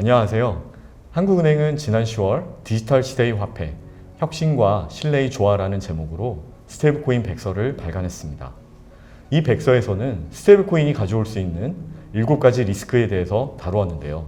안녕하세요. 한국은행은 지난 10월 디지털 시대의 화폐, 혁신과 신뢰의 조화라는 제목으로 스테이블코인 백서를 발간했습니다. 이 백서에서는 스테이블코인이 가져올 수 있는 7가지 리스크에 대해서 다루었는데요.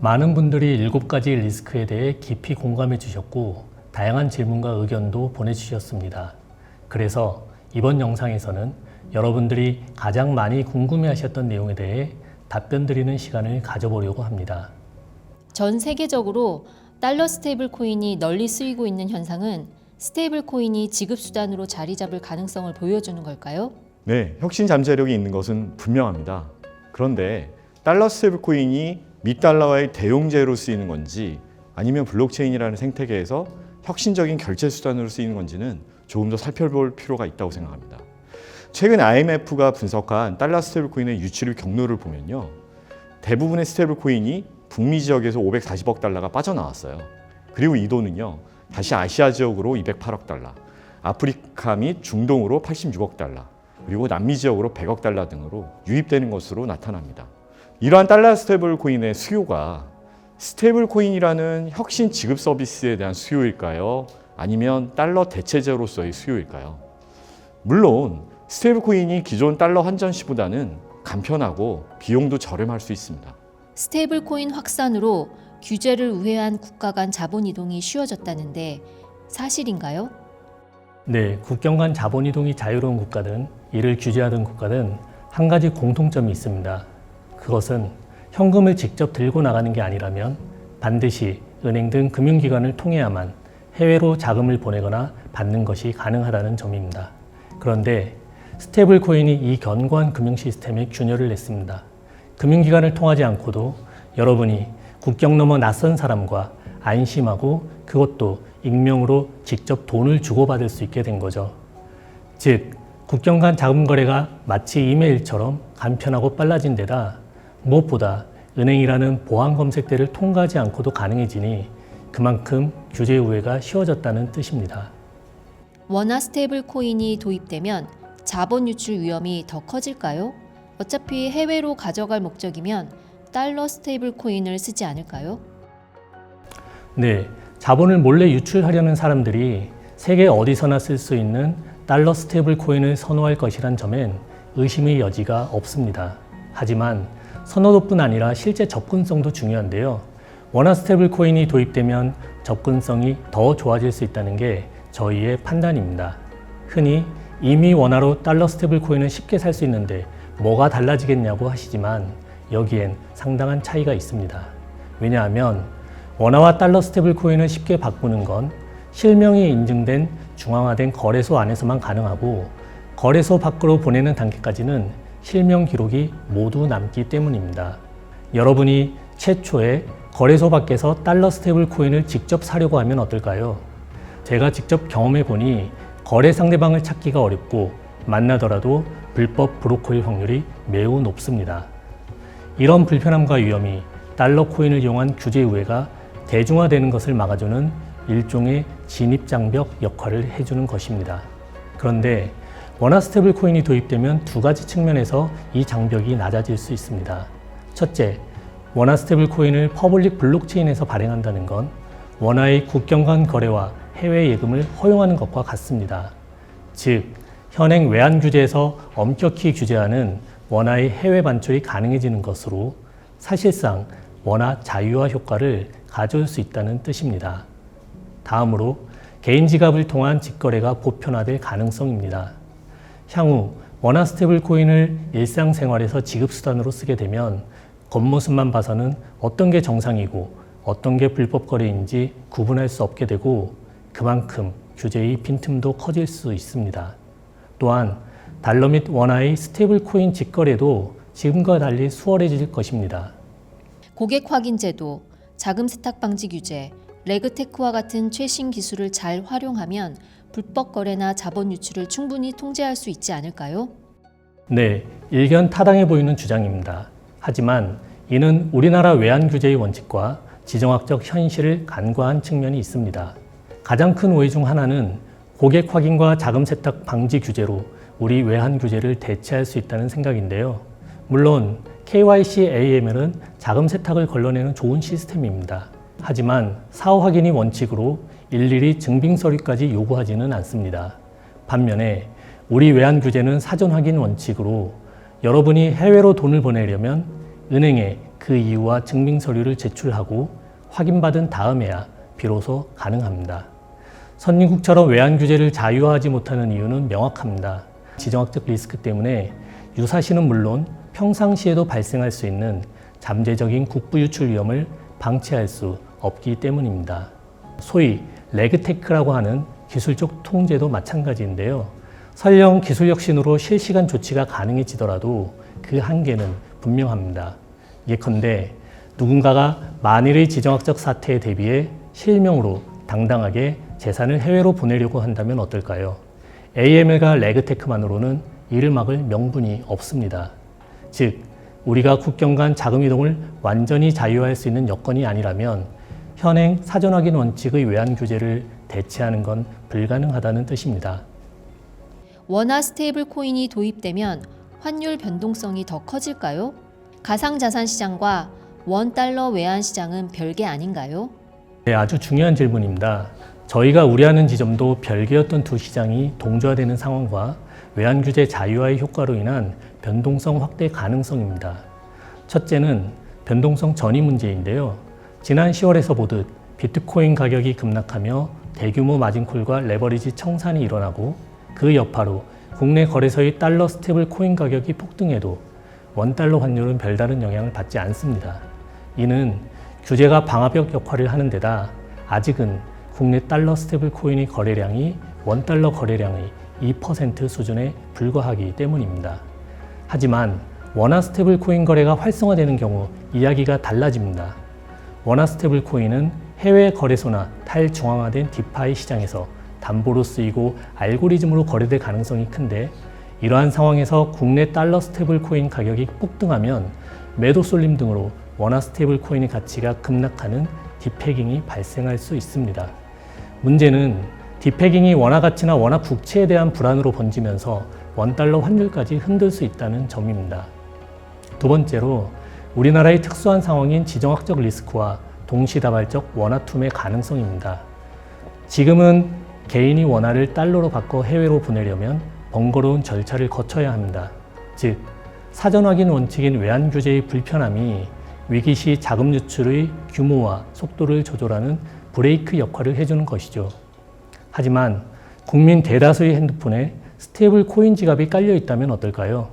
많은 분들이 일곱 가지 리스크에 대해 깊이 공감해 주셨고 다양한 질문과 의견도 보내주셨습니다. 그래서 이번 영상에서는 여러분들이 가장 많이 궁금해 하셨던 내용에 대해 답변 드리는 시간을 가져보려고 합니다. 전 세계적으로 달러 스테이블 코인이 널리 쓰이고 있는 현상은 스테이블 코인이 지급 수단으로 자리 잡을 가능성을 보여주는 걸까요? 네, 혁신 잠재력이 있는 것은 분명합니다. 그런데 달러 스테이블 코인이 미달러의 대용제로 쓰이는 건지 아니면 블록체인이라는 생태계에서 혁신적인 결제 수단으로 쓰이는 건지는 조금 더 살펴볼 필요가 있다고 생각합니다. 최근 IMF가 분석한 달러 스테이블 코인의 유출 경로를 보면요. 대부분의 스테이블 코인이 북미 지역에서 540억 달러가 빠져나왔어요. 그리고 이 돈은요. 다시 아시아 지역으로 208억 달러, 아프리카 및 중동으로 86억 달러, 그리고 남미 지역으로 100억 달러 등으로 유입되는 것으로 나타납니다. 이러한 달러 스테이블 코인의 수요가 스테이블 코인이라는 혁신 지급 서비스에 대한 수요일까요? 아니면 달러 대체제로서의 수요일까요? 물론 스테이블 코인이 기존 달러 환전 시보다는 간편하고 비용도 저렴할 수 있습니다. 스테이블 코인 확산으로 규제를 우회한 국가 간 자본 이동이 쉬워졌다는데 사실인가요? 네, 국경 간 자본 이동이 자유로운 국가든 이를 규제하던 국가든 한 가지 공통점이 있습니다. 그것은 현금을 직접 들고 나가는 게 아니라면 반드시 은행 등 금융기관을 통해야만 해외로 자금을 보내거나 받는 것이 가능하다는 점입니다. 그런데 스테이블 코인이 이 견고한 금융 시스템에 균열을 냈습니다. 금융기관을 통하지 않고도 여러분이 국경 넘어 낯선 사람과 안심하고 그것도 익명으로 직접 돈을 주고받을 수 있게 된 거죠. 즉, 국경 간 자금 거래가 마치 이메일처럼 간편하고 빨라진 데다 무엇보다 은행이라는 보안 검색대를 통과하지 않고도 가능해지니 그만큼 규제 우회가 쉬워졌다는 뜻입니다. 원화 스테이블 코인이 도입되면 자본 유출 위험이 더 커질까요? 어차피 해외로 가져갈 목적이면 달러 스테이블 코인을 쓰지 않을까요? 네, 자본을 몰래 유출하려는 사람들이 세계 어디서나 쓸 수 있는 달러 스테이블 코인을 선호할 것이란 점엔 의심의 여지가 없습니다. 하지만 선호도뿐 아니라 실제 접근성도 중요한데요. 원화 스테이블 코인이 도입되면 접근성이 더 좋아질 수 있다는 게 저희의 판단입니다. 흔히 이미 원화로 달러 스테이블 코인은 쉽게 살 수 있는데 뭐가 달라지겠냐고 하시지만 여기엔 상당한 차이가 있습니다. 왜냐하면 원화와 달러 스테이블 코인을 쉽게 바꾸는 건 실명이 인증된 중앙화된 거래소 안에서만 가능하고 거래소 밖으로 보내는 단계까지는 실명 기록이 모두 남기 때문입니다. 여러분이 최초에 거래소 밖에서 달러 스테이블 코인을 직접 사려고 하면 어떨까요? 제가 직접 경험해 보니 거래 상대방을 찾기가 어렵고 만나더라도 불법 브로커일 확률이 매우 높습니다. 이런 불편함과 위험이 달러 코인을 이용한 규제 우회가 대중화되는 것을 막아주는 일종의 진입장벽 역할을 해주는 것입니다. 그런데 원화 스테이블 코인이 도입되면 두 가지 측면에서 이 장벽이 낮아질 수 있습니다. 첫째, 원화 스테이블 코인을 퍼블릭 블록체인에서 발행한다는 건 원화의 국경 간 거래와 해외 예금을 허용하는 것과 같습니다. 즉, 현행 외환 규제에서 엄격히 규제하는 원화의 해외 반출이 가능해지는 것으로 사실상 원화 자유화 효과를 가져올 수 있다는 뜻입니다. 다음으로 개인 지갑을 통한 직거래가 보편화될 가능성입니다. 향후 원화 스테이블 코인을 일상생활에서 지급수단으로 쓰게 되면 겉모습만 봐서는 어떤 게 정상이고 어떤 게 불법 거래인지 구분할 수 없게 되고 그만큼 규제의 빈틈도 커질 수 있습니다. 또한 달러 및 원화의 스테이블 코인 직거래도 지금과 달리 수월해질 것입니다. 고객 확인 제도, 자금 세탁 방지 규제, 레그테크와 같은 최신 기술을 잘 활용하면 불법 거래나 자본 유출을 충분히 통제할 수 있지 않을까요? 네, 일견 타당해 보이는 주장입니다. 하지만 이는 우리나라 외환 규제의 원칙과 지정학적 현실을 간과한 측면이 있습니다. 가장 큰 오해 중 하나는 고객 확인과 자금 세탁 방지 규제로 우리 외환 규제를 대체할 수 있다는 생각인데요. 물론 KYC AML은 자금 세탁을 걸러내는 좋은 시스템입니다. 하지만 사후 확인이 원칙으로 일일이 증빙 서류까지 요구하지는 않습니다. 반면에 우리 외환 규제는 사전 확인 원칙으로 여러분이 해외로 돈을 보내려면 은행에 그 이유와 증빙 서류를 제출하고 확인받은 다음에야 비로소 가능합니다. 선진국처럼 외환 규제를 자유화하지 못하는 이유는 명확합니다. 지정학적 리스크 때문에 유사시는 물론 평상시에도 발생할 수 있는 잠재적인 국부 유출 위험을 방치할 수 없기 때문입니다. 소위 레그테크라고 하는 기술적 통제도 마찬가지인데요. 설령 기술 혁신으로 실시간 조치가 가능해지더라도 그 한계는 분명합니다. 예컨대 누군가가 만일의 지정학적 사태에 대비해 실명으로 당당하게 재산을 해외로 보내려고 한다면 어떨까요? AML과 레그테크만으로는 이를 막을 명분이 없습니다. 즉, 우리가 국경 간 자금 이동을 완전히 자유화할 수 있는 여건이 아니라면 현행 사전 확인 원칙의 외환 규제를 대체하는 건 불가능하다는 뜻입니다. 원화 스테이블 코인이 도입되면 환율 변동성이 더 커질까요? 가상 자산 시장과 원 달러 외환 시장은 별개 아닌가요? 네, 아주 중요한 질문입니다. 저희가 우려하는 지점도 별개였던 두 시장이 동조화되는 상황과 외환 규제 자유화의 효과로 인한 변동성 확대 가능성입니다. 첫째는 변동성 전이 문제인데요. 지난 10월에서 보듯 비트코인 가격이 급락하며 대규모 마진콜과 레버리지 청산이 일어나고 그 여파로 국내 거래소의 달러 스테이블 코인 가격이 폭등해도 원달러 환율은 별다른 영향을 받지 않습니다. 이는 규제가 방화벽 역할을 하는 데다 아직은 국내 달러 스테이블 코인의 거래량이 원달러 거래량의 2% 수준에 불과하기 때문입니다. 하지만 원화 스테이블 코인 거래가 활성화되는 경우 이야기가 달라집니다. 원화 스테이블 코인은 해외 거래소나 탈중앙화된 디파이 시장에서 담보로 쓰이고 알고리즘으로 거래될 가능성이 큰데 이러한 상황에서 국내 달러 스테이블 코인 가격이 폭등하면 매도 쏠림 등으로 원화 스테이블 코인의 가치가 급락하는 디패깅이 발생할 수 있습니다. 문제는 디패깅이 원화 가치나 원화 국채에 대한 불안으로 번지면서 원달러 환율까지 흔들 수 있다는 점입니다. 두 번째로 우리나라의 특수한 상황인 지정학적 리스크와 동시다발적 원화 투매 가능성입니다. 지금은 개인이 원화를 달러로 바꿔 해외로 보내려면 번거로운 절차를 거쳐야 합니다. 즉, 사전 확인 원칙인 외환 규제의 불편함이 위기 시 자금 유출의 규모와 속도를 조절하는 브레이크 역할을 해주는 것이죠. 하지만 국민 대다수의 핸드폰에 스테이블 코인 지갑이 깔려 있다면 어떨까요?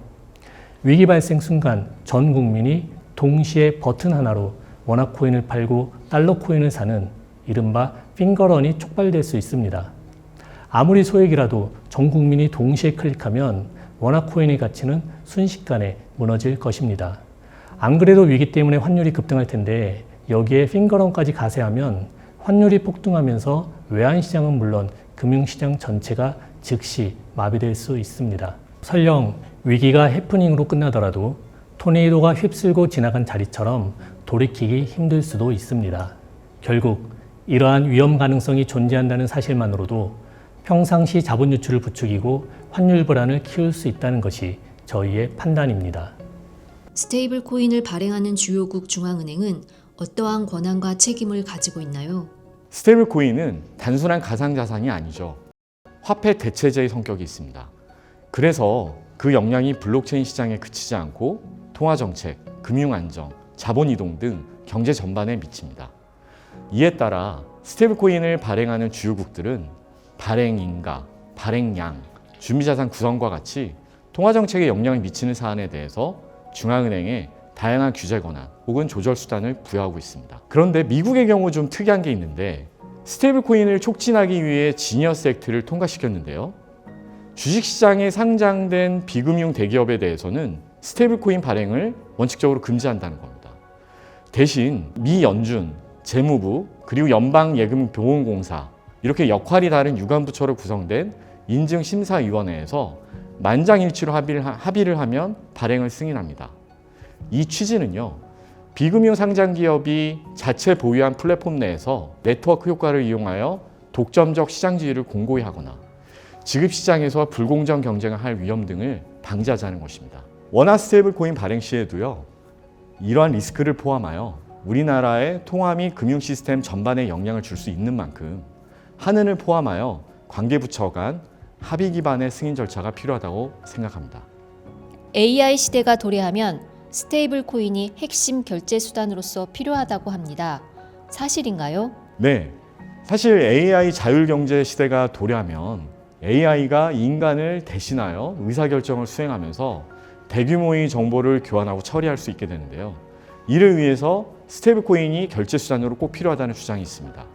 위기 발생 순간 전 국민이 동시에 버튼 하나로 원화 코인을 팔고 달러 코인을 사는 이른바 핑거런이 촉발될 수 있습니다. 아무리 소액이라도 전 국민이 동시에 클릭하면 원화 코인의 가치는 순식간에 무너질 것입니다. 안 그래도 위기 때문에 환율이 급등할 텐데 여기에 핑거런까지 가세하면 환율이 폭등하면서 외환시장은 물론 금융시장 전체가 즉시 마비될 수 있습니다. 설령 위기가 해프닝으로 끝나더라도 토네이도가 휩쓸고 지나간 자리처럼 돌이키기 힘들 수도 있습니다. 결국 이러한 위험 가능성이 존재한다는 사실만으로도 평상시 자본 유출을 부추기고 환율 불안을 키울 수 있다는 것이 저희의 판단입니다. 스테이블 코인을 발행하는 주요국 중앙은행은 어떠한 권한과 책임을 가지고 있나요? 스테이블 코인은 단순한 가상 자산이 아니죠. 화폐 대체제의 성격이 있습니다. 그래서 그 역량이 블록체인 시장에 그치지 않고 통화 정책, 금융 안정, 자본 이동 등 경제 전반에 미칩니다. 이에 따라 스테이블 코인을 발행하는 주요국들은 발행 인가, 발행량, 준비자산 구성과 같이 통화 정책에 영향을 미치는 사안에 대해서 중앙은행에 다양한 규제 권한 혹은 조절 수단을 부여하고 있습니다. 그런데 미국의 경우 좀 특이한 게 있는데 스테이블 코인을 촉진하기 위해 지니어스 액트를 통과시켰는데요. 주식시장에 상장된 비금융 대기업에 대해서는 스테이블 코인 발행을 원칙적으로 금지한다는 겁니다. 대신 미 연준, 재무부, 그리고 연방예금보험공사 이렇게 역할이 다른 유관부처로 구성된 인증심사위원회에서 만장일치로 합의를, 하- 합의를 하면 발행을 승인합니다. 이 취지는요, 비금융 상장 기업이 자체 보유한 플랫폼 내에서 네트워크 효과를 이용하여 독점적 시장 지위를 공고히 하거나 지급 시장에서 불공정 경쟁을 할 위험 등을 방지하자는 것입니다. 원화 스테이블 코인 발행 시에도요, 이러한 리스크를 포함하여 우리나라의 통화 및 금융 시스템 전반에 영향을 줄 수 있는 만큼 한은을 포함하여 관계부처 간 합의 기반의 승인 절차가 필요하다고 생각합니다. AI 시대가 도래하면 스테이블 코인이 핵심 결제 수단으로서 필요하다고 합니다. 사실인가요? 네. 사실 AI 자율경제 시대가 도래하면 AI가 인간을 대신하여 의사결정을 수행하면서 대규모의 정보를 교환하고 처리할 수 있게 되는데요. 이를 위해서 스테이블 코인이 결제 수단으로 꼭 필요하다는 주장이 있습니다.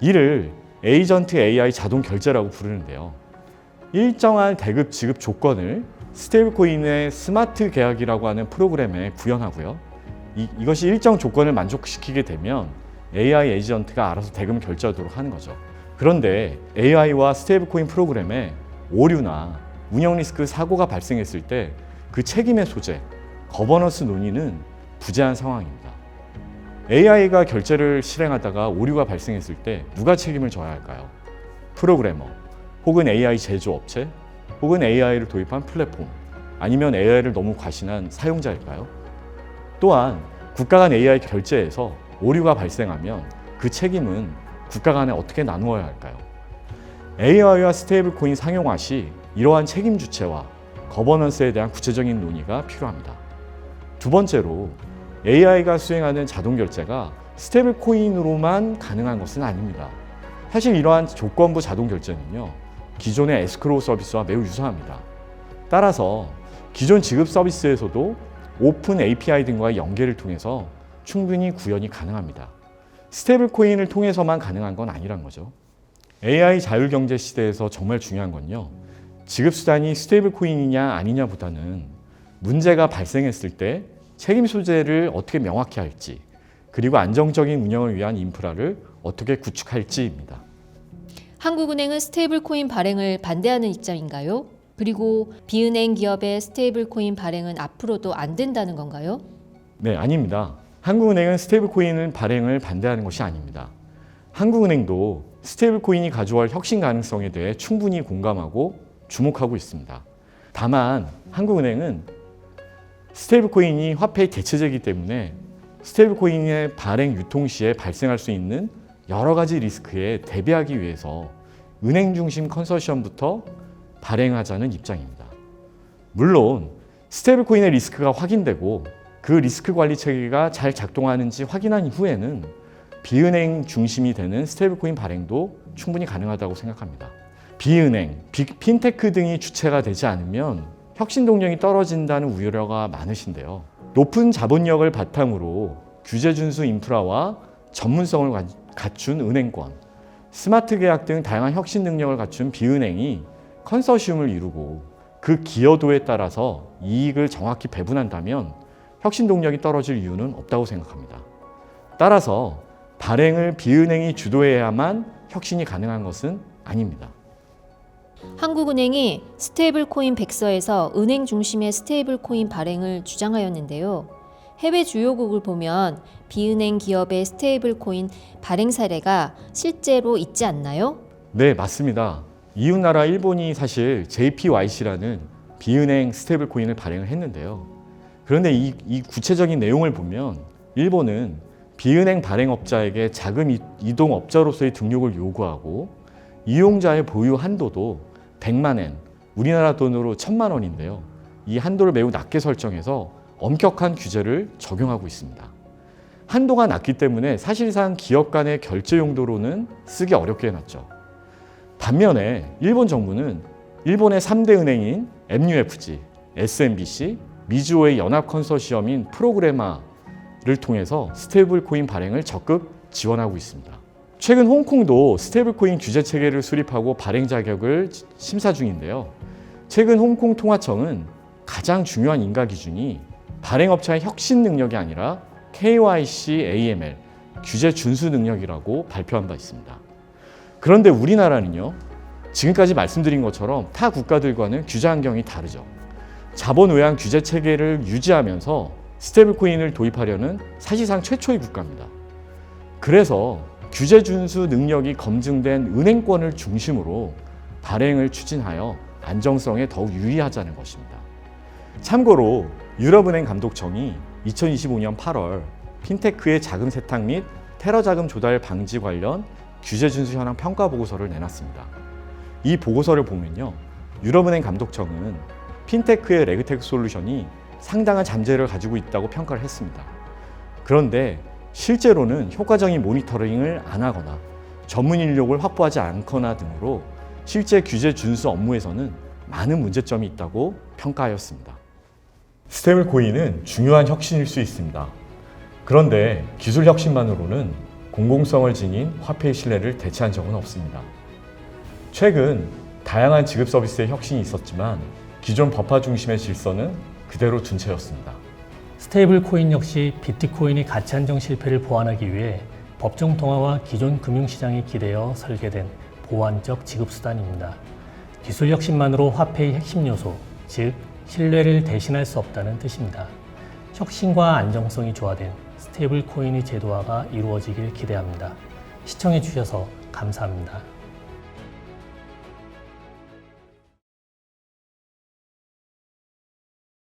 이를 에이전트 AI 자동 결제라고 부르는데요. 일정한 대급 지급 조건을 스테이블 코인의 스마트 계약이라고 하는 프로그램에 구현하고요. 이, 이것이 일정 조건을 만족시키게 되면 AI 에이전트가 알아서 대금 결제하도록 하는 거죠. 그런데 AI와 스테이블 코인 프로그램에 오류나 운영 리스크 사고가 발생했을 때 그 책임의 소재, 거버넌스 논의는 부재한 상황입니다. AI가 결제를 실행하다가 오류가 발생했을 때 누가 책임을 져야 할까요? 프로그래머, 혹은 AI 제조업체, 혹은 AI를 도입한 플랫폼, 아니면 AI를 너무 과신한 사용자일까요? 또한 국가 간 AI 결제에서 오류가 발생하면 그 책임은 국가 간에 어떻게 나누어야 할까요? AI와 스테이블 코인 상용화 시 이러한 책임 주체와 거버넌스에 대한 구체적인 논의가 필요합니다. 두 번째로 AI가 수행하는 자동 결제가 스테이블 코인으로만 가능한 것은 아닙니다. 사실 이러한 조건부 자동 결제는요, 기존의 에스크로우 서비스와 매우 유사합니다. 따라서 기존 지급 서비스에서도 오픈 API 등과의 연계를 통해서 충분히 구현이 가능합니다. 스테이블 코인을 통해서만 가능한 건 아니란 거죠. AI 자율경제 시대에서 정말 중요한 건요. 지급 수단이 스테이블 코인이냐 아니냐보다는 문제가 발생했을 때 책임 소재를 어떻게 명확히 할지 그리고 안정적인 운영을 위한 인프라를 어떻게 구축할지입니다. 한국은행은 스테이블 코인 발행을 반대하는 입장인가요? 그리고 비은행 기업의 스테이블 코인 발행은 앞으로도 안 된다는 건가요? 네, 아닙니다. 한국은행은 스테이블 코인을 발행을 반대하는 것이 아닙니다. 한국은행도 스테이블 코인이 가져올 혁신 가능성에 대해 충분히 공감하고 주목하고 있습니다. 다만 한국은행은 스테이블 코인이 화폐의 대체제이기 때문에 스테이블 코인의 발행 유통 시에 발생할 수 있는 여러 가지 리스크에 대비하기 위해서 은행 중심 컨소시엄부터 발행하자는 입장입니다. 물론 스테이블 코인의 리스크가 확인되고 그 리스크 관리 체계가 잘 작동하는지 확인한 후에는 비은행 중심이 되는 스테이블 코인 발행도 충분히 가능하다고 생각합니다. 비은행, 빅 핀테크 등이 주체가 되지 않으면 혁신 동력이 떨어진다는 우려가 많으신데요. 높은 자본력을 바탕으로 규제 준수 인프라와 전문성을 가- 갖춘 은행권, 스마트 계약 등 다양한 혁신 능력을 갖춘 비은행이 컨소시움을 이루고 그 기여도에 따라서 이익을 정확히 배분한다면 혁신 동력이 떨어질 이유는 없다고 생각합니다. 따라서 발행을 비은행이 주도해야만 혁신이 가능한 것은 아닙니다. 한국은행이 스테이블 코인 백서에서 은행 중심의 스테이블 코인 발행을 주장하였는데요. 해외 주요국을 보면 비은행 기업의 스테이블 코인 발행 사례가 실제로 있지 않나요? 네, 맞습니다. 이웃나라 일본이 사실 JPYC라는 비은행 스테이블 코인을 발행을 했는데요. 그런데 이, 이 구체적인 내용을 보면 일본은 비은행 발행업자에게 자금 이- 이동 업자로서의 등록을 요구하고 이용자의 보유 한도도 100만 엔, 우리나라 돈으로 1000만 원인데요. 이 한도를 매우 낮게 설정해서 엄격한 규제를 적용하고 있습니다. 한도가 낮기 때문에 사실상 기업 간의 결제 용도로는 쓰기 어렵게 해놨죠. 반면에 일본 정부는 일본의 3대 은행인 MUFG, SMBC, 미주오의 연합 컨소시엄인 프로그래마를 통해서 스테이블 코인 발행을 적극 지원하고 있습니다. 최근 홍콩도 스테이블 코인 규제 체계를 수립하고 발행 자격을 심사 중인데요. 최근 홍콩 통화청은 가장 중요한 인가 기준이 발행업체의 혁신 능력이 아니라 KYC AML 규제 준수 능력이라고 발표한 바 있습니다. 그런데 우리나라는요, 지금까지 말씀드린 것처럼 타 국가들과는 규제 환경이 다르죠. 자본 외환 규제 체계를 유지하면서 스테이블 코인을 도입하려는 사실상 최초의 국가입니다. 그래서 규제 준수 능력이 검증된 은행권을 중심으로 발행을 추진하여 안정성에 더욱 유의하자는 것입니다. 참고로 유럽은행 감독청이 2025년 8월 핀테크의 자금 세탁 및 테러 자금 조달 방지 관련 규제 준수 현황 평가 보고서를 내놨습니다. 이 보고서를 보면요. 유럽은행 감독청은 핀테크의 레그텍 솔루션이 상당한 잠재를 가지고 있다고 평가를 했습니다. 그런데 실제로는 효과적인 모니터링을 안 하거나 전문 인력을 확보하지 않거나 등으로 실제 규제 준수 업무에서는 많은 문제점이 있다고 평가하였습니다. 스테이블 코인은 중요한 혁신일 수 있습니다. 그런데 기술 혁신만으로는 공공성을 지닌 화폐의 신뢰를 대체한 적은 없습니다. 최근 다양한 지급 서비스의 혁신이 있었지만 기존 법화 중심의 질서는 그대로 둔 채였습니다. 스테이블 코인 역시 비트코인의 가치 한정 실패를 보완하기 위해 법정 통화와 기존 금융시장에 기대어 설계된 보완적 지급 수단입니다. 기술 혁신만으로 화폐의 핵심 요소, 즉 신뢰를 대신할 수 없다는 뜻입니다. 혁신과 안정성이 조화된 스테이블 코인의 제도화가 이루어지길 기대합니다. 시청해 주셔서 감사합니다.